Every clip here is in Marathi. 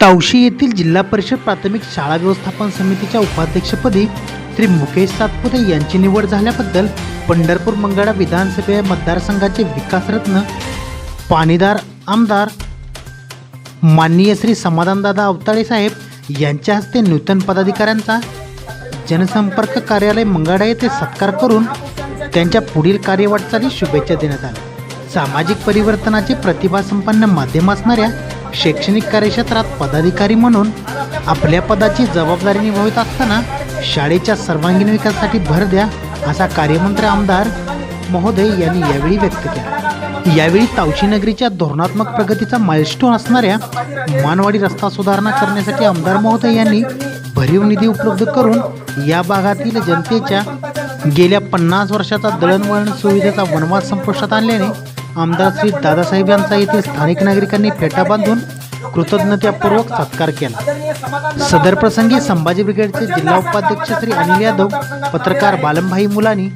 तावशी येथील जिल्हा परिषद प्राथमिक शाळा व्यवस्थापन समितीच्या उपाध्यक्षपदी श्री मुकेश सातपुते यांची निवड झाल्याबद्दल पंढरपूर मंगळा विधानसभा मतदारसंघाचे विकासरत्न पाणीदार आमदार माननीय श्री समाधानदादा अवताळे साहेब यांच्या हस्ते नूतन पदाधिकाऱ्यांचा जनसंपर्क कार्यालय मंगळा येथे सत्कार करून त्यांच्या पुढील कार्यवाटचाली शुभेच्छा देण्यात आल्या. सामाजिक परिवर्तनाचे प्रतिभासंपन्न माध्यम असणाऱ्या शैक्षणिक कार्यक्षेत्रात पदाधिकारी म्हणून आपल्या पदाची जबाबदारी निभावत असताना शाळेच्या सर्वांगीण विकासासाठी भर द्या असा कार्यमंत्री आमदार महोदय यांनी यावेळी व्यक्त केला. यावेळी तावशी नगरीच्या धोरणात्मक प्रगतीचा माइलस्टोन असणाऱ्या मानवाडी रस्ता सुधारणा करण्यासाठी आमदार महोदय यांनी भरीव निधी उपलब्ध करून या भागातील जनतेच्या गेल्या पन्नास वर्षाचा दळणवळण सुविधेचा वनवास संपुष्टात आणल्याने आमदार श्री दादासाहेब यांचा येथील स्थानिक नागरिकांनी फेटा बांधून कृतज्ञतापूर्वक सत्कार केला. सदर प्रसंगी संभाजी ब्रिगेडचे जिल्हा उपाध्यक्ष श्री अनिल यादव पत्रकार बालमभाई मुलानी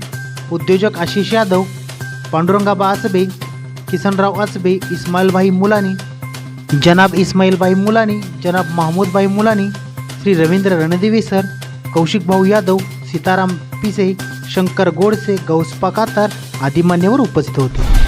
उद्योजक आशिष यादव पांडुरंगाबा आसबे किसनराव आसबे इस्माईलभाई मुलानी जनाब इस्माईलभाई मुलानी जनाब महमूदभाई मुलानी श्री रवींद्र रणदेवी सर कौशिक भाऊ यादव सीताराम पिसे शंकर गोडसे गौसपा कातार आदी मान्यवर उपस्थित होते.